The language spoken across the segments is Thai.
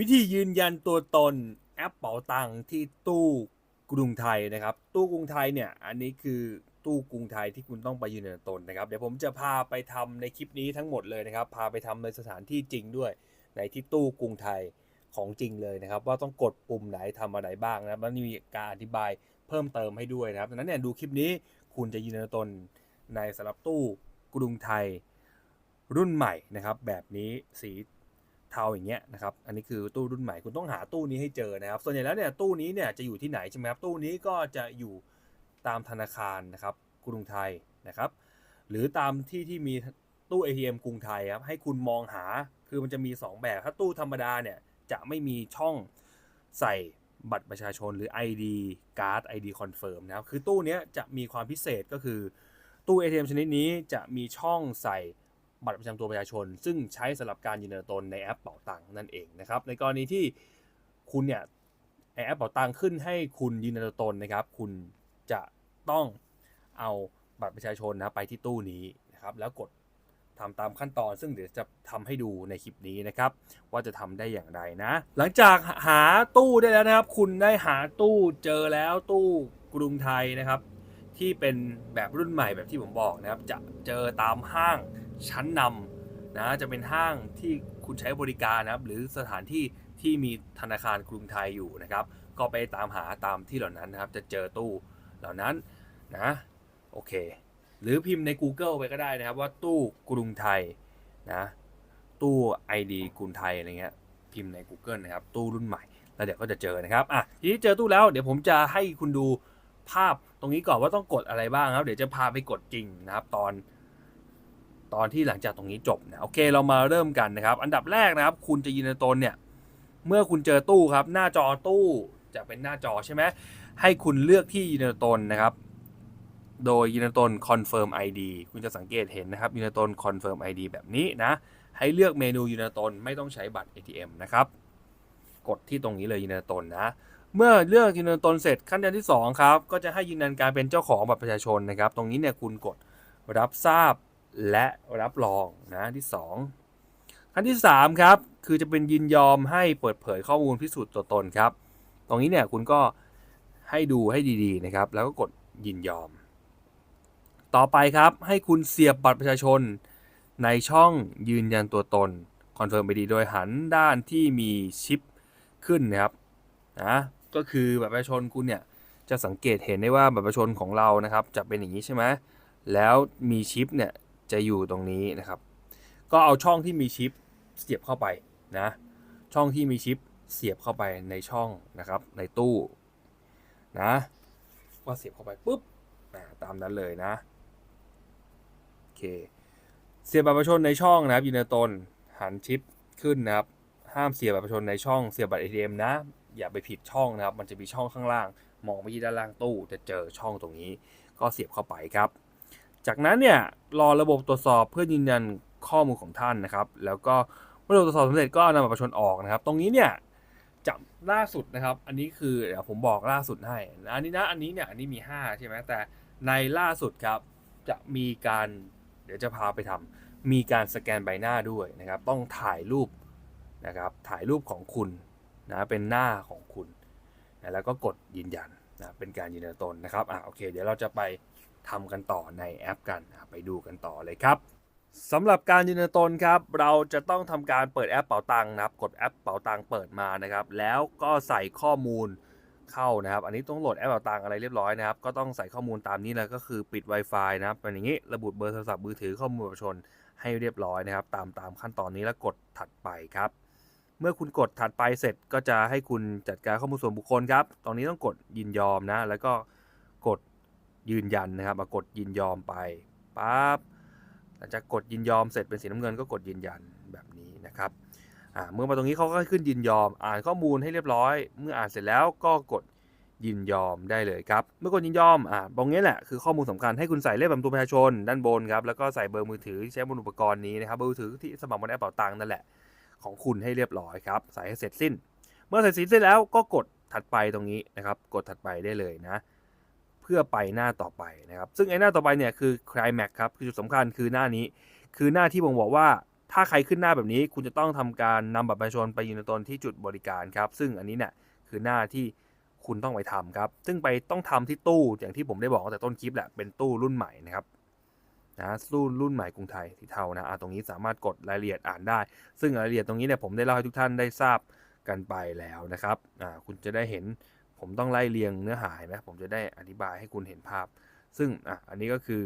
วิธียืนยันตัวตนแอปเป๋าตังที่ตู้กรุงไทยนะครับ ตู้กรุงไทยเนี่ยอันนี้คือตู้กรุงไทยที่คุณต้องไปยืนยันตนนะครับ เดี๋ยวผมจะพาไปทำในคลิปนี้ทั้งหมดเลยนะครับ พาไปทำในสถานที่จริงด้วย ในที่ตู้กรุงไทยของจริงเลยนะครับ ว่าต้องกดปุ่มไหนทำอะไรบ้างนะครับแล้วมีการอธิบายเพิ่มเติมให้ด้วยนะครับดังนั้นเนี่ยดูคลิปนี้คุณจะยืนยันตนในสำหรับตู้กรุงไทยรุ่นใหม่นะครับ แบบนี้สี เทาอย่างเงี้ยนะครับ อันนี้คือตู้รุ่นใหม่คุณต้องหาตู้นี้ให้เจอนะครับ ส่วนใหญ่แล้วเนี่ยตู้นี้เนี่ยจะอยู่ที่ไหนใช่ไหมครับ ตู้นี้ก็จะอยู่ตามธนาคารนะครับกรุงไทยนะครับ หรือตามที่ที่มีตู้ ATM กรุงไทยครับ ให้คุณมองหา คือมันจะมี 2 แบบ ถ้าตู้ธรรมดาเนี่ยจะไม่มีช่องใส่บัตรประชาชนหรือ ID การ์ด ID Confirm นะครับ คือตู้นี้จะมีความพิเศษก็คือตู้ ATM ชนิดนี้จะมีช่องใส่ บัตรประจำตัวประชาชน ซึ่งใช้สำหรับการยืนยันตนในแอปเป๋าตังค์นั่นเองนะครับในกรณีที่คุณเนี่ยในแอปเป๋าตังค์ขึ้นให้คุณยืนยันตนนะครับ คุณจะต้องเอาบัตรประชาชนนะไปที่ตู้นี้นะครับ แล้วกดทำตามขั้นตอน ซึ่งเดี๋ยวจะทำให้ดูในคลิปนี้นะครับ ว่าจะทำได้อย่างไรนะ หลังจากหาตู้ได้แล้วนะครับ คุณได้หาตู้เจอแล้วตู้กรุงไทยนะครับ ที่เป็นแบบรุ่นใหม่แบบที่ผมบอกนะครับ จะเจอตามห้าง ชั้นนำนะจะเป็นห้างที่คุณใช้บริการนะครับ หรือสถานที่ที่มีธนาคารกรุงไทยอยู่นะครับ ก็ไปตามหาตามที่เหล่านั้นนะครับ จะเจอตู้เหล่านั้นนะโอเค หรือพิมพ์ใน Google ไปก็ได้นะครับว่าตู้กรุงไทยนะตู้ ID กรุงไทยอะไรเงี้ยพิมพ์ใน Google นะครับ ตู้รุ่นใหม่ แล้วเดี๋ยวก็จะเจอนะครับอะทีนี้เจอตู้แล้วเดี๋ยวผมจะให้คุณดูภาพตรงนี้ก่อนว่าต้องกดอะไรบ้างครับ เดี๋ยวจะพาไปกดจริงนะครับ ตอน ตอนที่หลังจากตรงนี้จบนะโอเคเรามาเริ่มกันนะครับ อันดับแรกนะครับ คุณจะยืนยันตนเนี่ย เมื่อคุณเจอตู้ครับ หน้าจอตู้จะเป็นหน้าจอใช่ไหมให้คุณเลือกที่ยืนยันตนนะครับ โดยยืนยันตน confirm ID คุณจะสังเกตเห็นนะครับยืนยันตน confirm ID แบบนี้นะ ให้เลือกเมนูยืนยันตนไม่ต้องใช้บัตร ATM นะครับ กดที่ตรงนี้เลยยืนยันตนนะเมื่อเลือกยืนยันตนเสร็จขั้นตอนที่2ครับก็จะให้ยืนยันการเป็นเจ้าของบัตรประชาชนนะครับ ตรงนี้เนี่ยคุณกดรับทราบ และรับรองนะที่ 2 ขั้นที่ 3 ครับ คือจะเป็นยินยอมให้เปิดเผยข้อมูลพิสูจน์ตัวตนครับ ตรงนี้เนี่ยคุณก็ให้ดูให้ดีๆนะครับ แล้วก็กดยินยอม ต่อไปครับให้คุณเสียบบัตรประชาชนในช่องยืนยันตัวตน Confirm ID โดยหันด้านที่มีชิปขึ้นนะครับนะก็คือบัตรประชาชนคุณเนี่ยจะสังเกตเห็นได้ว่าบัตรประชาชนของเรานะครับจะเป็นอย่างนี้ใช่ไหมแล้วมีชิปเนี่ย จะอยู่ตรงนี้นะครับ ก็เอาช่องที่มีชิปเสียบเข้าไปนะ ช่องที่มีชิปเสียบเข้าไปในช่องนะครับ ในตู้นะว่าเสียบเข้าไปปุ๊บตามนั้นเลยนะโอเค เสียบบัตรประชาชนในช่องนะครับยืนยันตนหันชิปขึ้นนะครับ ห้ามเสียบบัตรประชาชนในช่องเสียบบัตร ATM นะ อย่าไปผิดช่องนะครับ มันจะมีช่องข้างล่าง มองไปที่ด้านล่างตู้จะเจอช่องตรงนี้ ก็เสียบเข้าไปครับ จากนั้นเนี่ยรอระบบตรวจสอบเพื่อยืนยันข้อมูลของท่านนะครับ แล้วก็เมื่อระบบตรวจสอบสำเร็จก็นำบัตรประชาชนออกนะครับ ตรงนี้เนี่ยจะล่าสุดนะครับ อันนี้คือเดี๋ยวผมบอกล่าสุดให้อันนี้นะอันนี้เนี่ยอันนี้มี 5 ใช่ไหมแต่ในล่าสุดครับจะมีการเดี๋ยวจะพาไปทำมีการสแกนใบหน้าด้วยนะครับ ต้องถ่ายรูปนะครับถ่ายรูปของคุณนะเป็นหน้าของคุณนะแล้วก็กดยืนยันนะเป็นการยืนยันตนนะครับอะโอเค เดี๋ยวเราจะไป ทำกันต่อในแอปกันอะไปดูกันต่อเลยครับสำหรับการยืนยันตนครับเราจะต้องทำการเปิดแอปเป๋าตังค์นะครับกดแอปเป๋าตังค์เปิดมานะครับ แล้วก็ใส่ข้อมูลเข้านะครับ อันนี้ต้องโหลดแอปเป๋าตังค์อะไรเรียบร้อยนะครับ ก็ต้องใส่ข้อมูลตามนี้แล้วก็คือปิด Wi-Fi นะครับเป็นอย่างนี้ระบุเบอร์โทรศัพท์มือถือข้อมูลประชาชนให้เรียบร้อยนะครับ ตามตามขั้นตอนนี้แล้วกดถัดไปครับ เมื่อคุณกดถัดไปเสร็จก็จะให้คุณจัดการข้อมูลส่วนบุคคลครับตรงนี้ต้องกดยินยอมนะแล้วก็ ยืนยันนะครับมากดยินยอมไปปั๊บหลังจากกดยินยอมเสร็จเป็นสีน้ำเงินก็กดยืนยันแบบนี้นะครับเมื่อมาตรงนี้เขาก็ขึ้นยินยอม อ่านข้อมูลให้เรียบร้อย เมื่ออ่านเสร็จแล้วก็กดยินยอมได้เลยครับ เมื่อกดยินยอมอ่าตรงนี้แหละคือข้อมูลสำคัญให้คุณใส่เลขประจำตัวประชาชนด้านบนครับแล้วก็ใส่เบอร์มือถือที่ใช้บนอุปกรณ์นี้นะครับเบอร์มือถือที่สมัครบนแอปเป๋าตังนั่นแหละของคุณให้เรียบร้อยครับใส่ให้เสร็จสิ้น เมื่อเสร็จสิ้นเสร็จแล้วก็กดถัดไปตรงนี้นะครับ กดถัดไปได้เลยนะ พื่อไปหน้าต่อไปนะครับซึ่งไอ้หน้าต่อไปเนี่ยคือ climax ครับคือจุดสำคัญคือหน้านี้ คือหน้าที่บ่งบอกว่าถ้าใครขึ้นหน้าแบบนี้ คุณจะต้องทำการนำบัตรประชาชนไปยืนยันตนที่จุดบริการครับ ซึ่งอันนี้เนี่ยคือหน้าที่คุณต้องไปทำครับ ซึ่งไปต้องทำที่ตู้อย่างที่ผมได้บอกตั้งแต่ต้นคลิปแหละเป็นตู้รุ่นใหม่นะครับนะตู้รุ่นใหม่กรุงไทยสีเทานะอะตรงนี้สามารถกดรายละเอียดอ่านได้ ซึ่งรายละเอียดตรงนี้เนี่ยผมได้เล่าให้ทุกท่านได้ทราบกันไปแล้วนะครับอ่าคุณจะได้เห็น ผมต้องไล่เรียงเนื้อหานไหมผมจะได้อธิบายให้คุณเห็นภาพ ซึ่งอะอันนี้ก็คือ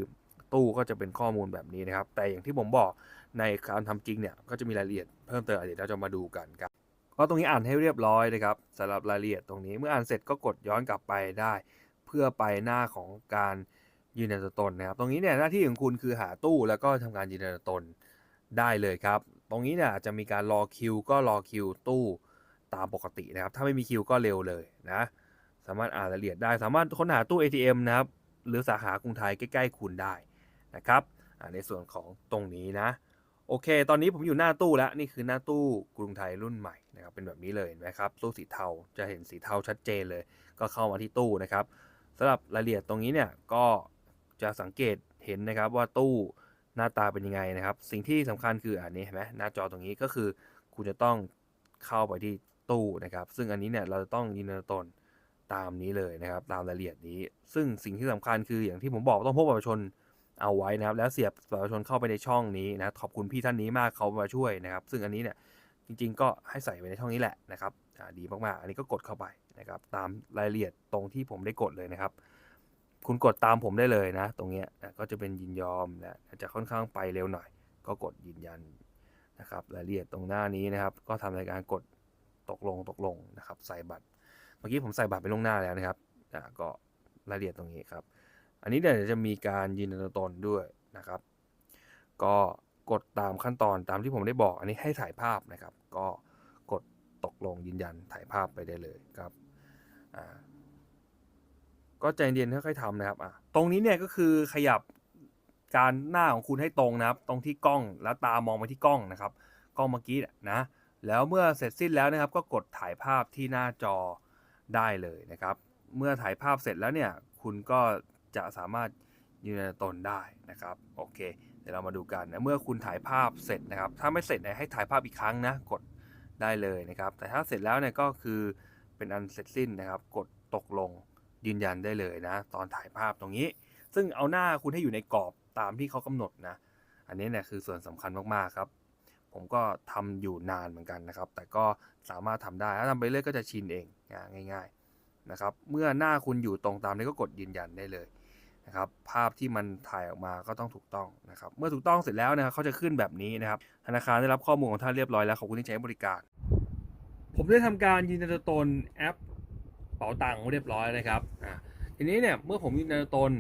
ตู้ก็จะเป็นข้อมูลแบบนี้นะครับ แต่อย่างที่ผมบอกในการทำจริงเนี่ยก็จะมีรายละเอียดเพิ่มเติมอะเดี๋ยวเราจะมาดูกันครับก็ตรงนี้อ่านให้เรียบร้อยนะครับสำหรับรายละเอียดตรงนี้เมื่ออ่านเสร็จก็กดย้อนกลับไปได้ เพื่อไปหน้าของการยืนยันตัวตนนะครับ ตรงนี้เนี่ยหน้าที่ของคุณคือหาตู้แล้วก็ทำการยืนยันตัวตนได้เลยครับ ตรงนี้เนี่ยอาจจะมีการรอคิวก็รอคิวตู้ตามปกตินะครับ ถ้าไม่มีคิวก็เร็วเลยนะ สามารถอ่านรายละเอียดได้ สามารถค้นหาตู้ ATM นะครับ หรือสาขากรุงไทยใกล้ ๆ คุณได้นะครับในส่วนของตรงนี้นะ โอเค ตอนนี้ผมอยู่หน้าตู้แล้ว นี่คือหน้าตู้กรุงไทยรุ่นใหม่นะครับ เป็นแบบนี้เลยนะครับ ตู้สีเทา จะเห็นสีเทาชัดเจนเลย ก็เข้ามาที่ตู้นะครับสำหรับรายละเอียดตรงนี้เนี่ย ก็จะสังเกตเห็นนะครับว่าตู้หน้าตาเป็นยังไงนะครับ สิ่งที่สำคัญคืออันนี้เห็นไหมหน้าจอตรงนี้ก็คือ คุณจะต้องเข้าไปที่ตู้นะครับ ซึ่งอันนี้เนี่ยเราจะต้องยืนยันตน ตามนี้เลยนะครับตามรายละเอียดนี้ ซึ่งสิ่งที่สำคัญคืออย่างที่ผมบอกต้องพกบัตรประชาชนเอาไว้นะครับ แล้วเสียบบัตรประชาชนเข้าไปในช่องนี้นะขอบคุณพี่ท่านนี้มากเขามาช่วยนะครับ ซึ่งอันนี้เนี่ยจริง ๆ ก็ให้ใส่ไว้ในช่องนี้แหละนะครับดีมากๆ อันนี้ก็กดเข้าไปนะครับ ตามรายละเอียดตรงที่ผมได้กดเลยนะครับ คุณกดตามผมได้เลยนะ ตรงเนี้ยนะก็จะเป็นยินยอมนะจะค่อนข้างไปเร็วหน่อย ก็กดยืนยันนะครับ รายละเอียดตรงหน้านี้นะครับ ก็ทำรายการกดตกลงตกลงนะครับ ใส่บัตร มื่อกี้ผมใส่บัตรไปลวงหน้าแล้วนะครับอ่าก็รายละเอียดตรงนี้ครับ อันนี้เดี๋ยวจะมีการยืนยันตัวตนด้วยนะครับ ก็กดตามขั้นตอนตามที่ผมได้บอก อันนี้ให้ถ่ายภาพนะครับ ก็กดตกลงยืนยันถ่ายภาพไปได้เลยครับอ่าก็ใจเย็นค่อยๆทำนะครับอะตรงนี้เนี่ยก็คือขยับการหน้าของคุณให้ตรงนะครับ ตรงที่กล้องแล้วตามองไปที่กล้องนะครับ กล้องเมื่อกี้นะ แล้วเมื่อเสร็จสิ้นแล้วนะครับ ก็กดถ่ายภาพที่หน้าจอ ได้เลยนะครับ เมื่อถ่ายภาพเสร็จแล้วเนี่ย คุณก็จะสามารถยืนยันตนได้นะครับ โอเค เดี๋ยวเรามาดูกันนะ เมื่อคุณถ่ายภาพเสร็จนะครับ ถ้าไม่เสร็จเนี่ยให้ถ่ายภาพอีกครั้งนะ กดได้เลยนะครับ แต่ถ้าเสร็จแล้วเนี่ยก็คือเป็นอันเสร็จสิ้นนะครับ กดตกลงยืนยันได้เลยนะ ตอนถ่ายภาพตรงนี้ ซึ่งเอาหน้าคุณให้อยู่ในกรอบตามที่เขากำหนดนะ อันนี้เนี่ยคือส่วนสำคัญมากๆครับ ผมก็ทำอยู่นานเหมือนกันนะครับ แต่ก็สามารถทำได้ ถ้าทำไปเรื่อยก็จะชินเอง ง่ายๆนะครับเมื่อหน้าคุณอยู่ตรงตามนี้ก็กดยืนยันได้เลยนะครับภาพที่มันถ่ายออกมาก็ต้องถูกต้องนะครับเมื่อถูกต้องเสร็จแล้วนะครับเขาจะขึ้นแบบนี้นะครับธนาคารได้รับข้อมูลของท่านเรียบร้อยแล้วขอบคุณที่ใช้บริการ ผมได้ทำการยืนยันตัวตนแอปเป๋าตังค์เรียบร้อยนะครับอ่าทีนี้เนี่ยเมื่อผมยืนยันตัวตน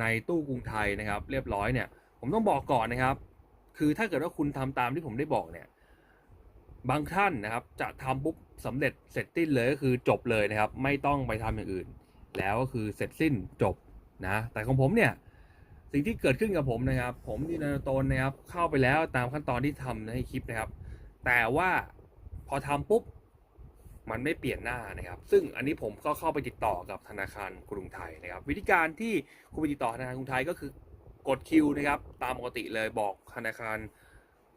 ในตู้กรุงไทยนะครับ เรียบร้อยเนี่ยผมต้องบอกก่อนนะครับ คือถ้าเกิดว่าคุณทำตามที่ผมได้บอกเนี่ย บางท่านนะครับจะทำปุ๊บสำเร็จเสร็จสิ้นเลยก็คือจบเลยนะครับ ไม่ต้องไปทำอย่างอื่น แล้วก็คือเสร็จสิ้นจบนะแต่ของผมเนี่ยสิ่งที่เกิดขึ้นกับผมนะครับ ผมยืนยันตัวตนนะครับเข้าไปแล้วตามขั้นตอนที่ทำในคลิปนะครับ แต่ว่าพอทำปุ๊บมันไม่เปลี่ยนหน้านะครับ ซึ่งอันนี้ผมก็เข้าไปติดต่อกับธนาคารกรุงไทยนะครับ วิธีการที่คุณไปติดต่อธนาคารกรุงไทยก็คือกดคิวนะครับ ตามปกติเลยบอกธนาคาร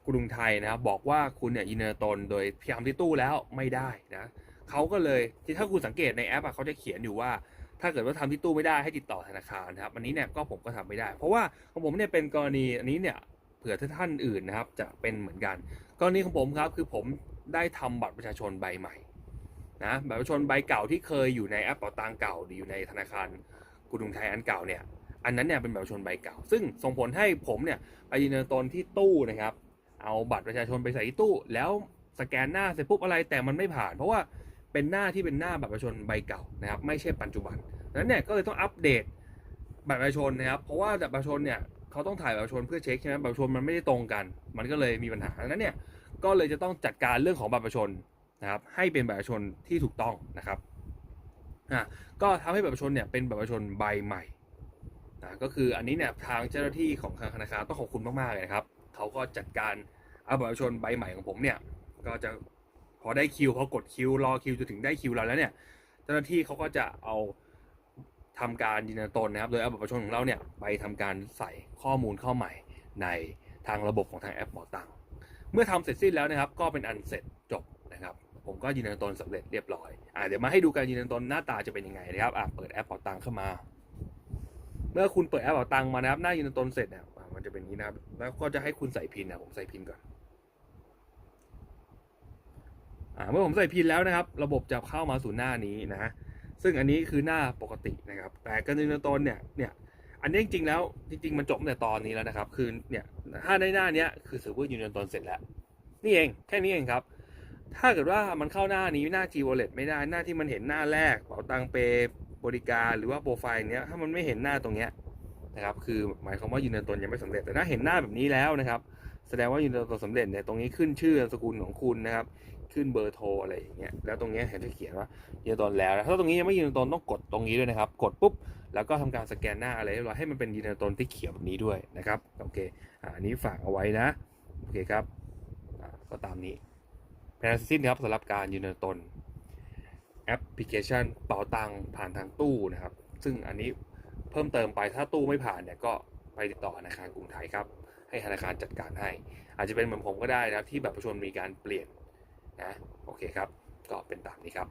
กรุงไทยนะครับบอกว่าคุณเนี่ยยืนยันตนโดยพยายามที่ตู้แล้วไม่ได้นะเขาก็เลยที่ถ้าคุณสังเกตในแอปอะเขาจะเขียนอยู่ว่า ถ้าเกิดว่าทำที่ตู้ไม่ได้ให้ติดต่อธนาคารนะครับอันนี้เนี่ยก็ผมก็ทำไม่ได้ เพราะว่าของผมเนี่ยเป็นกรณีอันนี้เนี่ยเผื่อท่านอื่นนะครับจะเป็นเหมือนกันกรณีของผมครับคือผมได้ทำบัตรประชาชนใบใหม่นะบัตรประชาชนใบเก่าที่เคยอยู่ในแอปเป๋าตังเก่าหรืออยู่ในธนาคารกรุงไทยอันเก่าเนี่ยอันนั้นเนี่ยเป็นบัตรประชาชนใบเก่า ซึ่งส่งผลให้ผมเนี่ยไปยืนยันตนที่ตู้นะครับ เอาบัตรประชาชนไปใส่ตู้ แล้วสแกนหน้าเสร็จปุ๊บอะไรแต่มันไม่ผ่าน เพราะว่าเป็นหน้าที่เป็นหน้าบัตรประชาชนใบเก่านะครับไม่ใช่ปัจจุบันดังนั้นเนี่ยก็เลยต้องอัปเดตบัตรประชาชนนะครับเพราะว่าบัตรประชาชนเนี่ยเขาต้องถ่ายบัตรประชาชนเพื่อเช็คใช่ไหมบัตรประชาชนมันไม่ได้ตรงกัน มันก็เลยมีปัญหาดังนั้นเนี่ยก็เลยจะต้องจัดการเรื่องของบัตรประชาชนนะครับให้เป็นบัตรประชาชนที่ถูกต้องนะครับอะก็ทำให้บัตรประชาชนเนี่ยเป็นบัตรประชาชนใบใหม่นะก็คืออันนี้เนี่ยทางเจ้าหน้าที่ของทางธนาคารต้องขอบคุณมากๆเลยนะครับ เขาก็จัดการเอาบัตรประชาชนใบใหม่ของผมเนี่ย ก็จะพอได้คิวพอกดคิวรอคิวจนถึงได้คิวเราแล้วเนี่ย เจ้าหน้าที่เขาก็จะเอาทำการยืนยันตนนะครับ โดยเอาบัตรประชาชนของเราเนี่ยไปทำการใส่ข้อมูลเข้าใหม่ในทางระบบของทางแอปหมอตังเมื่อทำเสร็จสิ้นแล้วนะครับ ก็เป็นอันเสร็จจบนะครับ ผมก็ยืนยันตนสำเร็จเรียบร้อยอ่าเดี๋ยวมาให้ดูการยืนยันตนหน้าตาจะเป็นยังไงนะครับอ่าเปิดแอปเป๋าตังเข้ามา เมื่อคุณเปิดแอปเป๋าตังมานะครับ หน้ายืนยันตนเสร็จเนี่ย มันจะเป็นงนี้นะครับ แล้วก็จะให้คุณใส่พินนะผมใส่พินก่อนอ่าเมื่อผมใส่พินแล้วนะครับ ระบบจะเข้ามาสู่หน้านี้นะ ซึ่งอันนี้คือหน้าปกตินะครับ แต่การยืนยันตนเนี่ยเนี่ยอันนี้จริงๆแล้วจริงๆมันจบแต่ตอนนี้แล้วนะครับ คือเนี่ยถ้าในหน้านี้คือถือว่ายืนยันตนเสร็จแล้ว นี่เองแค่นี้เองครับ ถ้าเกิดว่ามันเข้าหน้านี้หน้า G Wallet ไม่ได้หน้าที่มันเห็นหน้าแรกเป๋าตังเปบริการหรือว่าโปรไฟล์เนี้ยถ้ามันไม่เห็นหน้าตรงเนี้ย นะครับ คือหมายความว่ายืนยันตนยังไม่สำเร็จ แต่ถ้าเห็นหน้าแบบนี้แล้วนะครับ แสดงว่ายืนยันตนสำเร็จเนี่ย ตรงนี้ขึ้นชื่อนามสกุลของคุณนะครับ ขึ้นเบอร์โทรอะไรอย่างเงี้ย แล้วตรงนี้เห็นจะเขียนว่ายืนยันตนแล้ว ถ้าตรงนี้ยังไม่ยืนยันตนต้องกดตรงนี้ด้วยนะครับ กดปุ๊บ แล้วก็ทำการสแกนหน้าอะไรเรียบร้อยให้มันเป็นยืนยันตนที่เขียวแบบนี้ด้วยนะครับ โอเคอันนี้ฝากเอาไว้นะ โอเคครับ ก็ตามนี้แพนซินครับสำหรับการยืนยันตนแอปพลิเคชันเป๋าตังผ่านทางตู้นะครับ ซึ่งอันนี้ พิ่มเติมไปถ้าตู้ไม่ผ่านเนี่ยก็ไปติดต่อธนาคารกรุงไทยครับ ให้ธนาคารจัดการให้ อาจจะเป็นเหมือนผมก็ได้นะครับที่แบบประชาชนมีการเปลี่ยนนะโอเคครับ ก็เป็นตามนี้ครับ